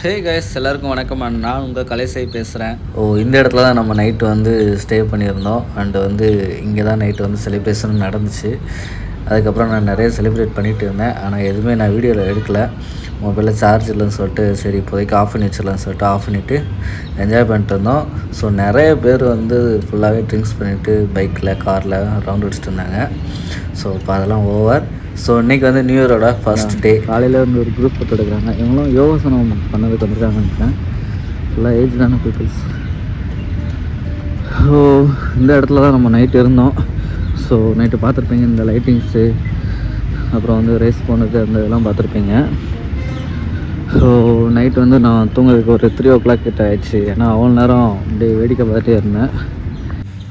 Hey guys எல்லாருக்கும் வணக்கம். And நான் உங்கள் கலைசை பேசுகிறேன் ஓ இந்த இடத்துல தான் நம்ம நைட்டு வந்து ஸ்டே பண்ணியிருந்தோம். அண்டு வந்து இங்கே தான் நைட்டு வந்து செலிப்ரேஷன் நடந்துச்சு. அதுக்கப்புறம் நான் நிறைய செலிப்ரேட் பண்ணிட்டு இருந்தேன். ஆனால் எதுவுமே நான் வீடியோவில் எடுக்கல. மொபைலில் சார்ஜ் இல்லைன்னு சொல்லிட்டு சரி இப்போதைக்கு ஆஃப் பண்ணி வச்சிடலாம்னு சொல்லிட்டு ஆஃப் பண்ணிவிட்டு என்ஜாய் பண்ணிட்டு இருந்தோம். ஸோ நிறைய பேர் வந்து ஃபுல்லாகவே ட்ரிங்க்ஸ் பண்ணிவிட்டு பைக்கில் காரில் ரவுண்ட் அடிச்சிட்டு இருந்தாங்க. ஸோ இப்போ அதெல்லாம் ஓவர் ஸோ இன்றைக்கி வந்து நியூ இயரோட ஃபர்ஸ்ட் டே காலையில் வந்து ஒரு குரூப் ஃபோட்டோ எடுக்கிறாங்க. இவங்களும் யோகாசனம் பண்ணதுக்கு வந்திருக்காங்கன்னு நினைக்கிறேன். ஃபுல்லாக ஏஜ்டான பீப்புள்ஸ் ஸோ இந்த இடத்துல தான் நம்ம நைட்டு இருந்தோம். ஸோ நைட்டு பார்த்துருப்பீங்க இந்த லைட்டிங்ஸு அப்புறம் வந்து ரேஸ் போனது அந்த இதெல்லாம் பார்த்துருப்பீங்க. ஸோ நைட் வந்து நான் தூங்குறதுக்கு ஒரு த்ரீ ஓ கிளாக் கிட்ட ஆயிடுச்சு. ஏன்னா அவ்வளோ நேரம் அப்படியே வேடிக்கை பார்த்துட்டே இருந்தேன்.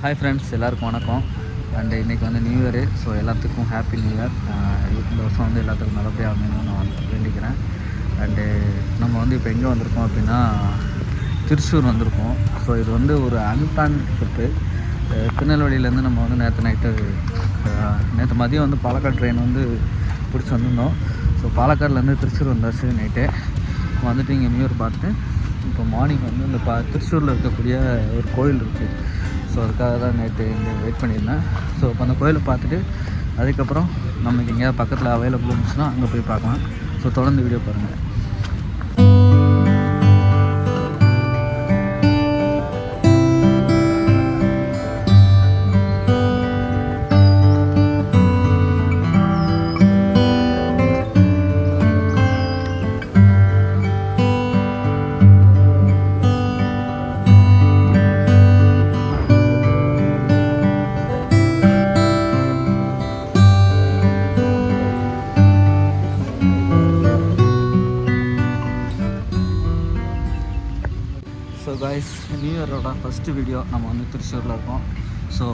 ஹாய் ஃப்ரெண்ட்ஸ் எல்லாருக்கும் வணக்கம். அண்டு இன்றைக்கி வந்து நியூ இயரு ஸோ எல்லாத்துக்கும் ஹாப்பி நியூ இயர் இந்த வருஷம் வந்து எல்லாத்துக்கும் நல்லபடியாக அமையணும்னு நான் வந்து வேண்டிக்கிறேன். அண்டு நம்ம வந்து இப்போ எங்கே வந்திருக்கோம் அப்படின்னா திருச்சூர் வந்திருக்கோம். ஸோ இது வந்து ஒரு அன்பிளான் ட்ரிப்பு uh, திருநெல்வேலியிலேருந்து நம்ம வந்து நேற்று நைட்டு uh, நேற்று மதியம் வந்து பாலக்காடு ட்ரெயின் வந்து பிடிச்சி வந்திருந்தோம். ஸோ பாலக்காடுலேருந்து திருச்சூர் வந்தாச்சு நைட்டு வந்துட்டு இங்கே நியூ இயர் பார்த்து இப்போ மார்னிங் வந்து இந்த பா திருச்சூரில் இருக்கக்கூடிய ஒரு கோயில் இருக்குது ஸோ அதுக்காக தான் நேற்று இங்கே வெயிட் பண்ணியிருந்தேன். ஸோ இப்போ அந்த கோயிலை பார்த்துட்டு அதுக்கப்புறம் நமக்கு எங்கேயாவது பக்கத்தில் அவைலபிள் இருந்துச்சுன்னா அங்கே போய் பார்க்கலாம். ஸோ தொடர்ந்து வீடியோ பாருங்கள் ஃபஸ்ட்டு வீடியோ நம்ம வந்து திருச்சூரில் இருக்கோம். ஸோ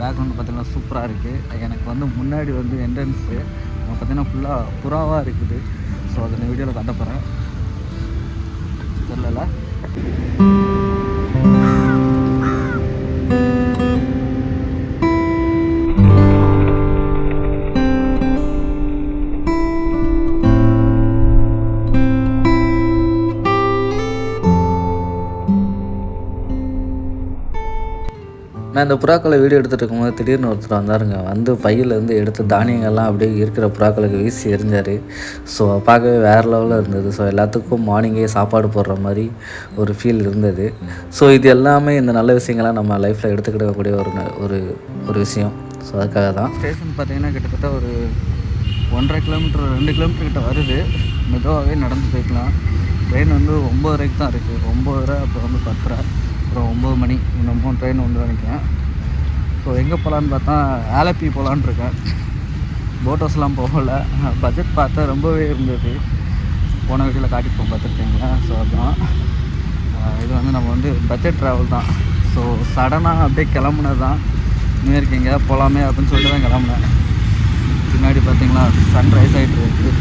பேக்ரவுண்ட் பார்த்திங்கன்னா சூப்பராக இருக்குது எனக்கு வந்து முன்னாடி வந்து என்ட்ரன்ஸு பார்த்தீங்கன்னா ஃபுல்லாக புறாவாக இருக்குது. ஸோ அதை நான் வீடியோவில் காட்ட போகிறேன் தெரியல நான் இந்த புறாக்களை வீடியோ எடுத்துகிட்டு இருக்கும்போது திடீர்னு ஒருத்தர் வந்தாருங்க. வந்து பையிலேருந்து எடுத்து தானியங்கள்லாம் அப்படியே இருக்கிற புறாக்களுக்கு வீசி எரிஞ்சார். ஸோ பார்க்கவே வேறு லெவலில் இருந்தது. ஸோ எல்லாத்துக்கும் மார்னிங்கே சாப்பாடு போடுற மாதிரி ஒரு ஃபீல் இருந்தது. ஸோ இது எல்லாமே இந்த நல்ல விஷயங்கள்லாம் நம்ம லைஃப்பில் எடுத்துக்கிடக்கூடிய ஒரு ஒரு ஒரு விஷயம். ஸோ அதுக்காக தான். ஸ்டேஷன் பார்த்தீங்கன்னா கிட்டத்தட்ட ஒரு ஒன்றரை கிலோமீட்டர் ரெண்டு கிலோமீட்டர் கிட்ட வருது. மெதுவாகவே நடந்து போய்க்கலாம். ட்ரெயின் வந்து ஒம்பதரைக்கு தான் இருக்குது ஒம்பதரை அப்புறம் வந்து பத்தரை. அப்புறம் ஒம்பது மணி இன்னும் மூணு ட்ரெயின் வந்து நினைக்கிறேன். ஸோ எங்கே போகலான்னு பார்த்தா ஆலப்பி போகலான்னு இருக்கேன். போட் ஹவுஸ்லாம் போகல. பட்ஜெட் பார்த்தா ரொம்பவே இருந்தது. போன வீட்டில் காட்டிப்போம் பார்த்துருக்கீங்களா? ஸோ அதுதான் இது வந்து நம்ம வந்து பட்ஜெட் ட்ராவல் தான். ஸோ சடனாக அப்படியே கிளம்புனது தான். நியூ இயர்க்கு எங்கேயாவது போகலாமே அப்படின்னு சொல்லிட்டு தான் கிளம்புனேன். பின்னாடி பார்த்தீங்களா சன்ரைஸ் ஆகிட்டு இருக்குது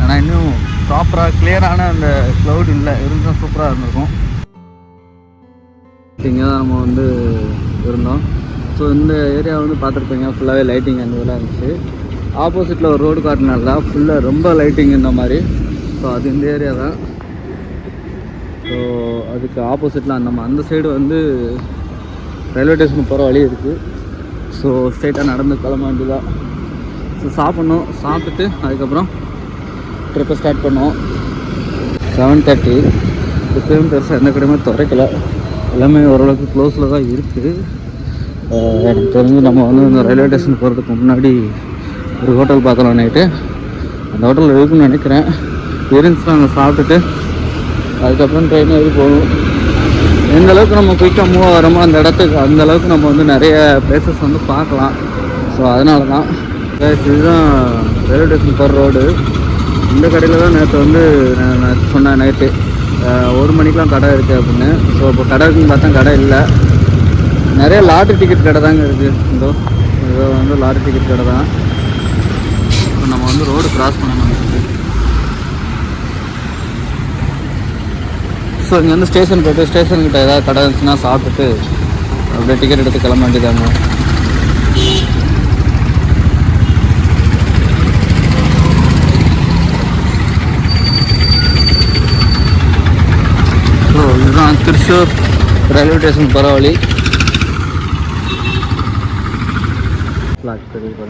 ஆனால் இன்னும் ப்ராப்பராக கிளியரான அந்த க்ளவுட் இல்லை. இருந்தால் சூப்பராக இருந்திருக்கும். இங்கே தான் நம்ம வந்து இருந்தோம். ஸோ இந்த ஏரியா வந்து பார்த்துருப்பீங்க ஃபுல்லாகவே லைட்டிங் அந்த இதெல்லாம் இருந்துச்சு. ஆப்போசிட்டில் ஒரு ரோடு காட்டினால தான். ஃபுல்லாக ரொம்ப லைட்டிங் இந்த மாதிரி. ஸோ அது இந்த ஏரியா தான். ஸோ அதுக்கு ஆப்போசிட்டில் நம்ம அந்த சைடு வந்து ரயில்வே ஸ்டேஷனுக்கு போகிற வழி இருக்குது ஸோ ஸ்ட்ரைட்டாக நடந்து கிளம்ப வேண்டியதான் ஸோ சாப்பிட்ணும். சாப்பிட்டுட்டு அதுக்கப்புறம் ட்ரிப்பை ஸ்டார்ட் பண்ணுவோம். செவன் தேர்ட்டி இப்போயும் பெருசாக எந்த கடையுமே துறைக்கலை. எல்லாமே ஓரளவுக்கு க்ளோஸில் தான் இருக்குது எனக்கு தெரிஞ்சு நம்ம வந்து இந்த ரயில்வே ஸ்டேஷன் போகிறதுக்கு முன்னாடி ஒரு ஹோட்டல் பார்க்கலாம் நைட்டு அந்த ஹோட்டலில் இருக்குன்னு நினைக்கிறேன். இருந்துச்சுன்னா அங்கே சாப்பிட்டுட்டு அதுக்கப்புறம் ட்ரெயின் ஏறி போகணும். எந்த அளவுக்கு நம்ம குயிக்காக மூவ் ஆகிறோமோ அந்த இடத்துக்கு அந்த அளவுக்கு நம்ம வந்து நிறைய பிளேசஸ் வந்து பார்க்கலாம். ஸோ அதனால தான் இதுதான் ரயில்வே ஸ்டேஷன் போகிற ரோடு இந்த கடையில் தான் நேற்று வந்து நான் நான் சொன்னேன் நைட்டு ஒரு மணிக்கெலாம் கடை இருக்குது அப்படின்னு. ஸோ இப்போ கடை இருக்குன்னு பார்த்தா கடை இல்லை. நிறைய லாட்ரி டிக்கெட் கடை தாங்க இருக்குது இதோ இதோ வந்து லாட்ரி டிக்கெட் கடை தான். இப்போ நம்ம வந்து ரோடு கிராஸ் பண்ணணும் ஸோ இங்கே வந்து ஸ்டேஷன் போய்ட்டு ஸ்டேஷன்கிட்ட ஏதாவது கடை இருந்துச்சுன்னா சாப்பிட்டுட்டு அப்படியே டிக்கெட் எடுத்து கிளம்ப வேண்டியதாங்க திருச்சூர் ரயில்வே ஸ்டேஷன் போகிற வழி ஃப்ளாக் தெரியுது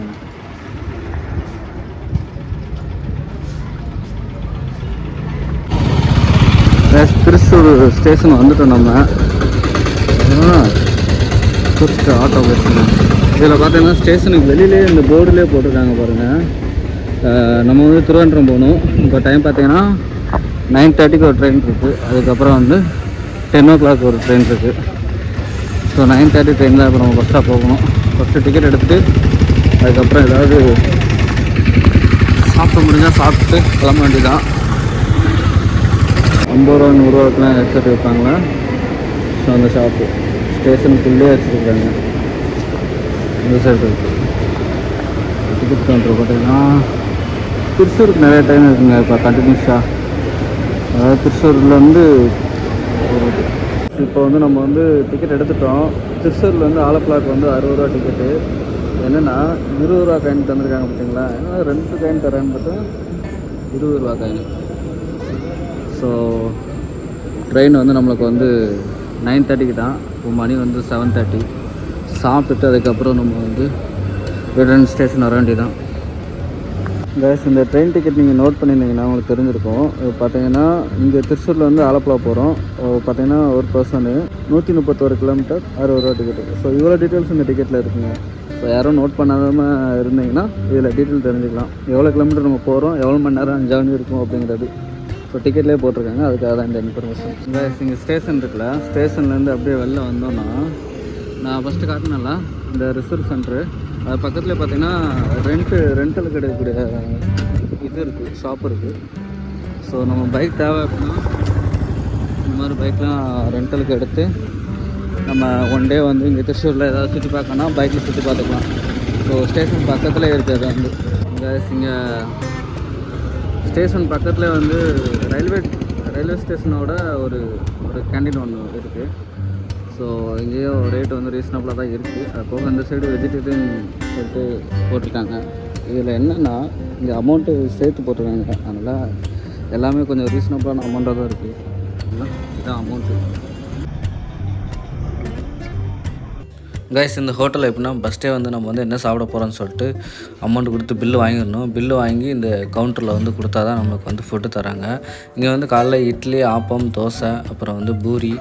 திருச்சூர் ஸ்டேஷன் வந்துட்டோம் நம்ம. ஃபஸ்ட்டு ஆட்டோ பேசணும் இதில் பார்த்தீங்கன்னா ஸ்டேஷனுக்கு வெளியிலே இந்த போர்டுலேயே போட்டிருக்காங்க பாருங்கள் நம்ம வந்து திருவனந்தபுரம் போகணும். இப்போ டைம் பார்த்தீங்கன்னா நைன் தேர்ட்டிக்கு ஒரு ட்ரெயின் இருக்குது அதுக்கப்புறம் வந்து டென் ஓ கிளாக் ஒரு ட்ரெயின் இருக்குது ஸோ நைன் தேர்ட்டி ட்ரெயின் தான் இப்போ நம்ம ஃபஸ்ட்டாக போகணும். ஃபஸ்ட்டு டிக்கெட் எடுத்துகிட்டு அதுக்கப்புறம் ஏதாவது சாப்பிட முடிஞ்சால் சாப்பிட்டு கிளம்ப வேண்டியதான் ஐம்பது ரூபா நூறுரூவாக்கெலாம் ஹெட்செட் வைப்பாங்களா ஸோ அந்த ஷாப்பு ஸ்டேஷனுக்குள்ளே வச்சுருக்காங்க. இந்த சைடு இருக்கு. டிக்கெட் கவுண்டர் பார்த்தீங்கன்னா திருச்சூருக்கு நிறைய ட்ரெயின் இருக்குங்க. இப்போ கண்டினியூஸாக அதாவது திருச்சூர்லேருந்து இப்போ வந்து நம்ம வந்து டிக்கெட் எடுத்துட்டோம். திருச்சூர்லேருந்து ஆலப்புழாக்கு வந்து அறுபது ரூபா டிக்கெட்டு என்னென்னா இருபது ரூபா காயின் தந்திருக்காங்க பார்த்தீங்களா ஏன்னா ரெண்டு காயின் தரேன்னு பார்த்தா இருபது ரூபா காயின் ஸோ ட்ரெயின் வந்து நம்மளுக்கு வந்து நைன் தேர்ட்டிக்கு தான். இப்போ மணி வந்து செவன் தேர்ட்டி சாப்பிட்டுட்டு அதுக்கப்புறம் நம்ம வந்து ரிட்டர்ன் ஸ்டேஷன் வர வேண்டியதான் கேஸ் இந்த ட்ரெயின் டிக்கெட் நீங்கள் நோட் பண்ணியிருந்தீங்கன்னா உங்களுக்கு தெரிஞ்சிருக்கும். பார்த்தீங்கன்னா இங்கே திருச்சூரில் வந்து ஆலப்புழா போகிறோம் பார்த்தீங்கன்னா ஒரு பர்சனு நூற்றி முப்பத்தோரு கிலோமீட்டர் அறுபது ரூபா டிக்கெட்டு ஸோ இவ்வளோ டீட்டெயில்ஸ் இந்த டிக்கெட்டில் இருக்குங்க. ஸோ யாரும் நோட் பண்ணாமல் இருந்தீங்கன்னா இதில் டீட்டெயில் தெரிஞ்சுக்கலாம். எவ்வளோ கிலோமீட்டர் நம்ம போகிறோம் எவ்வளோ மணி நேரம் அஞ்சாவது இருக்கும் அப்படிங்கிறது. ஸோ டிக்கெட்லேயே போட்டிருக்காங்க. அதுக்காக தான் இந்த இன்ஃபர்மேஷன் கேஸ் இங்கே ஸ்டேஷன் இருக்குல்ல. ஸ்டேஷன்லேருந்து அப்படியே வெளில வந்தோன்னா நான் ஃபஸ்ட்டு காட்டினல இந்த ரிசர்வ் சென்ட்ரு அது பக்கத்தில் பார்த்தீங்கன்னா ரெண்ட்டு ரெண்டில் கிடைக்கக்கூடிய இது இருக்குது ஷாப் இருக்குது ஸோ நம்ம பைக் தேவை அப்படின்னா இந்த மாதிரி பைக்லாம் ரெண்டலுக்கு எடுத்து நம்ம ஒன் டே வந்து இங்கே திருச்சூரில் ஏதாவது சுற்றி பார்க்கணும்னா பைக்கில் சுற்றி பார்த்துக்கலாம். ஸோ ஸ்டேஷன் பக்கத்தில் இருக்குது அது வந்து. இங்கே ஸ்டேஷன் பக்கத்தில் வந்து ரயில்வே ரயில்வே ஸ்டேஷனோட ஒரு ஒரு கேண்டீன் ஒன்று இருக்குது ஸோ இங்கேயும் ரேட் வந்து ரீசனபிளாக தான் இருக்குது அது போக இந்த சைடு வெஜிடேரியன் சொல்லிட்டு போட்டிருக்காங்க. இதில் என்னென்னா இங்கே அமௌண்ட்டு சேர்த்து போட்டிருக்காங்க. அதனால் எல்லாமே கொஞ்சம் ரீசனபிளான அமௌண்ட்டாக தான் இருக்குது இதுதான் அமௌண்ட்டு கைஸ் இந்த ஹோட்டலில் எப்படின்னா ஃபஸ்ட்டே வந்து நம்ம வந்து என்ன சாப்பிட போகிறோம்னு சொல்லிட்டு அமௌண்ட் கொடுத்து பில்லு வாங்கிடணும். பில்லு வாங்கி இந்த கவுண்டரில் வந்து கொடுத்தா தான் நமக்கு வந்து ஃபுட்டு தராங்க. இங்கே வந்து காலைல இட்லி ஆப்பம் தோசை அப்புறம் வந்து பூரி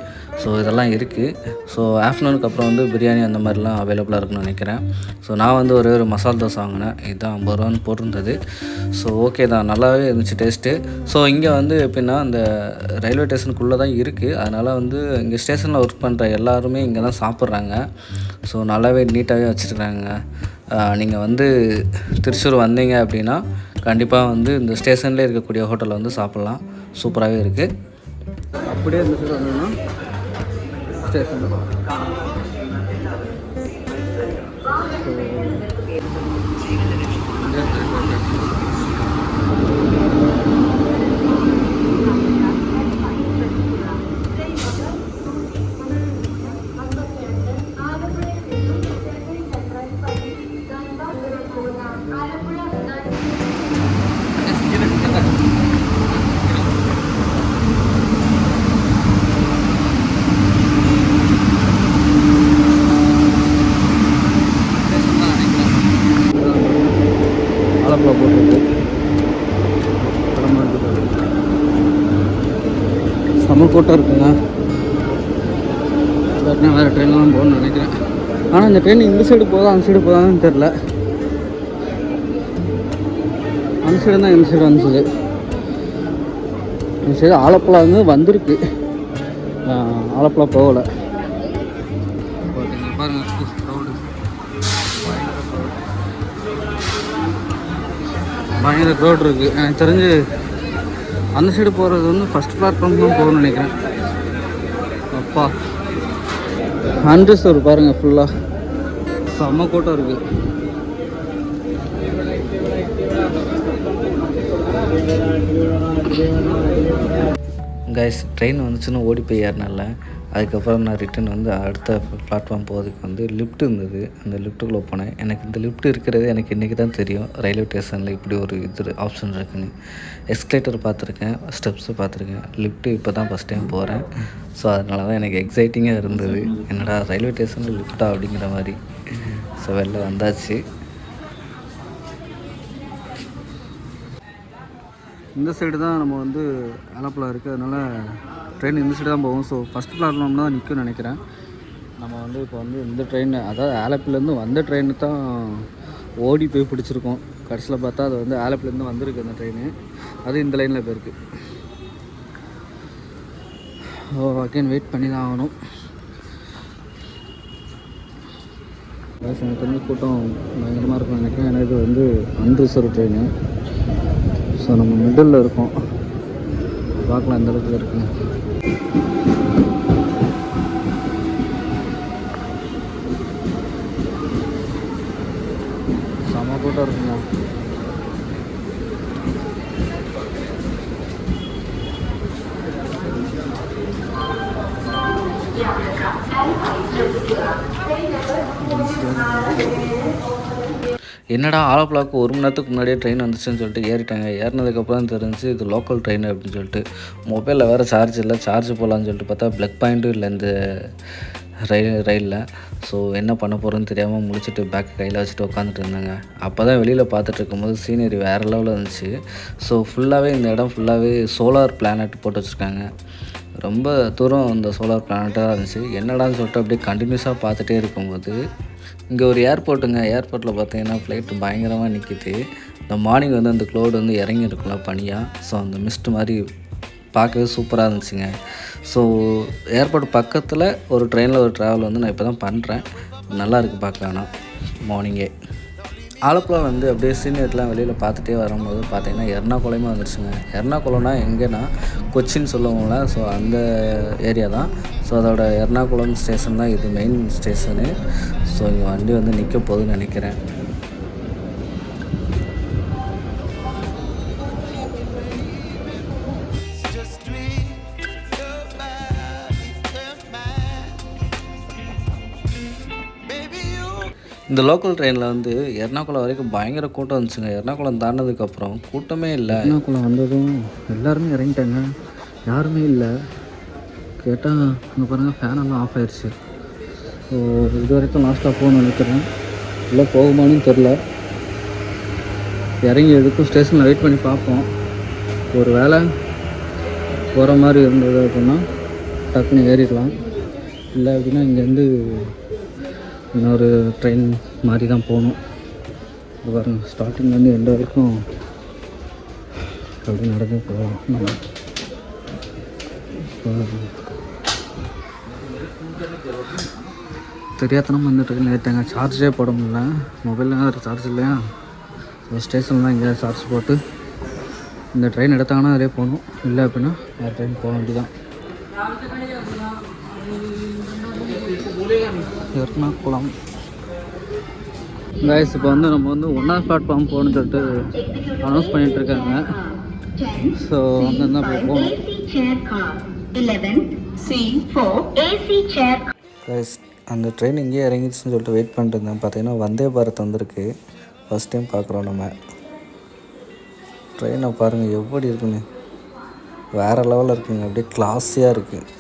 ஸோ இதெல்லாம் இருக்குது ஸோ ஆஃப்டர்நூனுக்கு அப்புறம் வந்து பிரியாணி அந்த மாதிரிலாம் அவைலபிளாக இருக்குன்னு நினைக்கிறேன். ஸோ நான் வந்து ஒரே ஒரு மசால் தோசை வாங்கினேன். இதுதான் ஐம்பது ரூபான்னு போட்டிருந்தது. ஸோ ஓகே தான். நல்லாவே இருந்துச்சு டேஸ்ட்டு ஸோ இங்கே வந்து எப்படின்னா அந்த ரயில்வே ஸ்டேஷனுக்குள்ளே தான் இருக்குது அதனால் வந்து இங்கே ஸ்டேஷனில் ஒர்க் பண்ணுற எல்லாருமே இங்கே தான் சாப்பிட்றாங்க. ஸோ நல்லாவே நீட்டாகவே வச்சுருக்காங்க. நீங்கள் வந்து திருச்சூர் வந்தீங்க அப்படின்னா கண்டிப்பாக வந்து இந்த ஸ்டேஷன்லேயே இருக்கக்கூடிய ஹோட்டலில் வந்து சாப்பிட்லாம். சூப்பராகவே இருக்குது அப்படியே இந்த சைடு வந்தோம்னா ஸ்டேஷன் ஆலப்புழா ஆனால் இந்த ட்ரெயின் இந்த சைடு போதா அந்த சைடு போதான்னு தெரில அந்த சைடு தான் இந்த சைடு வந்துச்சு இந்த சைடு ஆலப்புழா வந்து வந்திருக்கு. ஆலப்புழா போகலை. பயங்கர க்ரௌட் இருக்குது எனக்கு தெரிஞ்சு அந்த சைடு போகிறது வந்து ஃபஸ்ட் பிளாட்ஃபார்ம் தான் போகணும்னு நினைக்கிறேன். அப்பா. அண்டர்ஸ்டோர் பாருங்கள் ஃபுல்லாக செம்ம கூட்டம் இருக்குது கைஸ் ட்ரெயின் வந்துச்சுன்னு ஓடி போய் ஏறினால அதுக்கப்புறம் நான் ரிட்டன் வந்து அடுத்த பிளாட்ஃபார்ம் போகிறதுக்கு வந்து லிஃப்ட் இருந்தது. அந்த லிஃப்ட்டுக்குள்ளே போனேன். எனக்கு இந்த லிஃப்ட் இருக்கிறது எனக்கு இன்றைக்கி தான் தெரியும். ரயில்வே ஸ்டேஷனில் இப்படி ஒரு இது ஆப்ஷன் இருக்குன்னு. எஸ்கலேட்டர் பார்த்துருக்கேன். ஸ்டெப்ஸு பார்த்துருக்கேன். லிஃப்ட்டு இப்போ தான் ஃபஸ்ட் டைம் போகிறேன் ஸோ அதனால தான் எனக்கு எக்ஸைட்டிங்காக இருந்தது. என்னடா ரயில்வே ஸ்டேஷனில் லிஃப்ட்டா அப்படிங்கிற மாதிரி. ஸோ வெளில வந்தாச்சு. இந்த சைடு தான் நம்ம வந்து ஆலப்புழா இருக்குது அதனால் ட்ரெயின் இந்த சைடு தான் போகும். ஸோ ஃபஸ்ட் பிளாட்ஃபார்ம் தான் நிற்கும்னு நினைக்கிறேன். நம்ம வந்து இப்போ வந்து இந்த ட்ரெயின் அதாவது ஆலப்பிலேருந்து வந்த ட்ரெயின் தான் ஓடி போய் பிடிச்சிருக்கோம். கடைசியில் பார்த்தா அது வந்து ஆலப்பிலேருந்து வந்திருக்கு அந்த ட்ரெயின் அது இந்த லைனில் போயிருக்கு. ஓ அகைன் வெயிட் பண்ணி தான் ஆகணும். Guys, எனக்கு வந்து கூட்டம் பயங்கரமாக இருக்கும் நினைக்கிறேன். ஏன்னா இது வந்து அன்ரிசர்வ் ட்ரெயின் ஸோ நம்ம மிடில் இருக்கோம். பார்க்கலாம் எந்த அளவுக்கு இருக்குங்க செம கூட்டம் என்னடா ஆலப்புழாவுக்கு ஒரு மணி நேரத்துக்கு முன்னாடியே ட்ரெயின் வந்துச்சுன்னு சொல்லிட்டு ஏறிட்டாங்க. ஏறினதுக்கப்புறம் தெரிஞ்சு இது லோக்கல் ட்ரெயின் அப்படின்னு சொல்லிட்டு. மொபைலில் வேறு சார்ஜ் இல்லை சார்ஜ் போகலான்னு சொல்லிட்டு பார்த்தா பிளக் பாயிண்ட்டும் இல்லை இந்த ரயில் ரயிலில் ஸோ என்ன பண்ண போகிறோன்னு தெரியாமல் முடிச்சுட்டு பேக் கையில் வச்சுட்டு உட்காந்துட்டு இருந்தாங்க. அப்போ தான் வெளியில் பார்த்துட்டு இருக்கும்போது சீனரி வேறு லெவலில் இருந்துச்சு. ஸோ ஃபுல்லாகவே இந்த இடம் ஃபுல்லாகவே சோலார் பிளானட் போட்டு வச்சுருக்காங்க. ரொம்ப தூரம் இந்த சோலார் பிளானட்டாக இருந்துச்சு. என்னடான்னு சொல்லிட்டு அப்படியே கண்டினியூஸாக பார்த்துட்டே இருக்கும்போது இங்கே ஒரு ஏர்போர்ட்டுங்க ஏர்போர்ட்டில் பார்த்தீங்கன்னா ஃப்ளைட்டு பயங்கரமாக நிற்கிது இந்த மார்னிங் வந்து அந்த க்ளோடு வந்து இறங்கி இருக்கும்ல பனியாக ஸோ அந்த மிஸ்ட் மாதிரி பார்க்கவே சூப்பராக இருந்துச்சுங்க. ஸோ ஏர்போர்ட் பக்கத்தில் ஒரு ட்ரெயினில் ஒரு ட்ராவல் வந்து நான் இப்போ தான் பண்ணுறேன் நல்லா இருக்குது பார்க்க ஆனால் மார்னிங்கே ஆலப்புழா வந்து அப்படியே சீனியர்லாம் வெளியில் பார்த்துட்டே வரும்போது பார்த்தீங்கன்னா எர்ணாகுளமே வந்துருச்சுங்க. எர்ணாகுளம்னா எங்கேன்னா? கொச்சின் சொல்லுவோம்ல. ஸோ அந்த ஏரியா தான். ஸோ அதோட எர்ணாகுளம் ஸ்டேஷன் தான் இது மெயின் ஸ்டேஷனு ஸோ இங்கே வண்டி வந்து நிற்க போகுதுன்னு நினைக்கிறேன். இந்த லோக்கல் ட்ரெயினில் வந்து எர்ணாகுளம் வரைக்கும் பயங்கர கூட்டம் வந்துச்சுங்க எர்ணாகுளம் தாண்டினதுக்கப்புறம் கூட்டமே இல்லை. எர்ணாகுளம் வந்ததும் எல்லாருமே இறங்கிட்டாங்க. யாருமே இல்லை. கேட்டால் அங்கே பாருங்கள் ஃபேனெல்லாம் ஆஃப் ஆயிடுச்சு இது வரைக்கும் லாஸ்ட்டாக போகணும்னு நினைக்கிறேன். இல்லை போகுமான்னு தெரில. இறங்கி எதுக்கும் ஸ்டேஷனில் வெயிட் பண்ணி பார்ப்போம். ஒரு வேளை போகிற மாதிரி இருந்தது அப்படின்னா டக்குன்னு ஏறிடலாம். இல்லை அப்படின்னா இங்கேருந்து இன்னொரு ட்ரெயின் மாதிரி தான் போகணும் இது ஸ்டார்டிங்லேருந்து எந்த வரைக்கும் அப்படி நடந்து போகலாம். நம்ம தெரியாதனம் ட்ரெயினில் ஏற்றாங்க சார்ஜே போட முடியல. மொபைலில் வேறு சார்ஜ் இல்லையா? ஸ்டேஷன்லாம் எங்கேயாவது சார்ஜ் போட்டு இந்த ட்ரெயின் எடுத்தாங்கன்னா அதிலே போகணும் இல்லை அப்படின்னா வேறு ட்ரெயின் போக வேண்டியதான் எர்ணாகுளம் கைஸ் இப்போ வந்து நம்ம வந்து ஒன்றாவது பிளாட்ஃபார்ம் போகணும்னு சொல்லிட்டு அனௌன்ஸ் பண்ணிட்டு இருக்காங்க. ஸோ அங்கே தான் போய் போகணும். கைஸ் அந்த ட்ரெயின் இங்கேயே இறங்கிடுச்சுன்னு சொல்லிட்டு வெயிட் பண்ணிட்டு இருந்தேன். பார்த்தீங்கன்னா வந்தே பாரத் வந்திருக்கு. ஃபஸ்ட் டைம் பார்க்குறோம் நம்ம. ட்ரெயினை பாருங்கள் எப்படி இருக்குன்னு. வேறு லெவலில் இருக்குங்க. அப்படியே கிளாஸியாக இருக்குது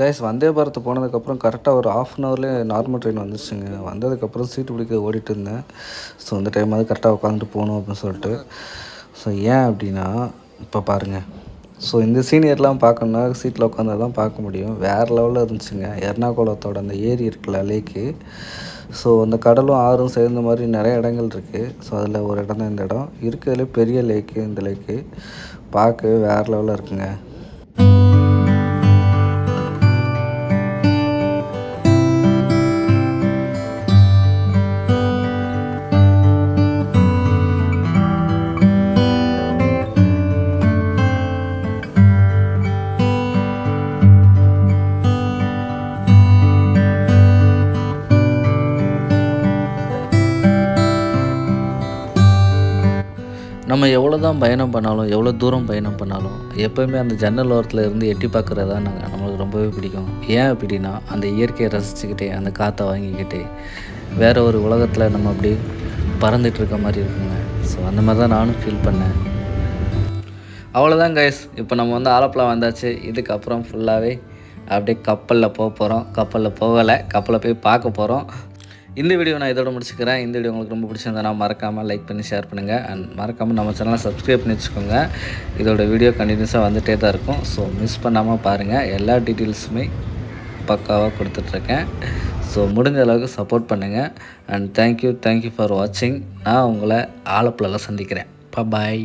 கைஸ் வந்தே பாரத் போனதுக்கப்புறம் கரெக்டாக ஒரு ஆஃப் அன் ஹவர்லேயே நார்மல் ட்ரெயின் வந்துச்சுங்க. வந்ததுக்கப்புறம் சீட்டு பிடிக்க ஓடிட்டு இருந்தேன். ஸோ இந்த டைம் அது கரெக்டாக உட்காந்துட்டு போகணும் அப்படின்னு சொல்லிட்டு. ஸோ ஏன் அப்படின்னா இப்போ பாருங்கள் ஸோ இந்த சீனியர்லாம் பார்க்கணுன்னா சீட்டில் உட்காந்தா தான் பார்க்க முடியும். வேறு லெவலில் இருந்துச்சுங்க. எர்ணாகுளத்தோட அந்த ஏரி இருக்குல்ல லேக்கு ஸோ அந்த கடலும் ஆறும் சேர்ந்த மாதிரி நிறைய இடங்கள் இருக்குது ஸோ அதில் ஒரு இடம் தான் இந்த இடம். இருக்கிறதுலே பெரிய லேக்கு இந்த லேக்கு பார்க்கவே வேறு லெவலில் இருக்குங்க. நம்ம எவ்வளோ தான் பயணம் பண்ணாலும் எவ்வளோ தூரம் பயணம் பண்ணாலும் எப்போயுமே அந்த ஜன்னல் ஓரத்தில் இருந்து எட்டி பார்க்குறது தான் நாங்கள் நம்மளுக்கு ரொம்பவே பிடிக்கும். ஏன் அப்படின்னா அந்த இயற்கையை ரசிச்சுக்கிட்டே அந்த காற்றை வாங்கிக்கிட்டே வேறு ஒரு உலகத்தில் நம்ம அப்படி பறந்துட்டு இருக்க மாதிரி இருக்குங்க. ஸோ அந்த மாதிரி தான் நானும் ஃபீல் பண்ணேன். அவ்வளோதான் கைஸ் இப்போ நம்ம வந்து ஆலப்புழா வந்தாச்சு. இதுக்கப்புறம் ஃபுல்லாகவே அப்படியே கப்பலில் போக போகிறோம் கப்பலில் போகலை. கப்பலில் போய் பார்க்க போகிறோம் இந்த வீடியோ நான் இதோட முடிச்சுக்கிறேன். இந்த வீடியோ உங்களுக்கு ரொம்ப பிடிச்சிருந்தா மறக்காமல் லைக் பண்ணி ஷேர் பண்ணுங்கள் அண்ட் மறக்காமல் நம்ம சேனலை சப்ஸ்கிரைப் பண்ணி வச்சுக்கோங்க. இதோட வீடியோ கண்டினியூஸாக வந்துகிட்டே தான் இருக்கும். ஸோ மிஸ் பண்ணாமல் பாருங்கள் எல்லா டீட்டெயில்ஸுமே பக்காவாக கொடுத்துட்ருக்கேன். ஸோ முடிஞ்ச அளவுக்கு சப்போர்ட் பண்ணுங்கள் அண்ட் தேங்க்யூ தேங்க்யூ ஃபார் வாட்சிங் நான் உங்களை ஆலப்புழாவில் சந்திக்கிறேன். பாய்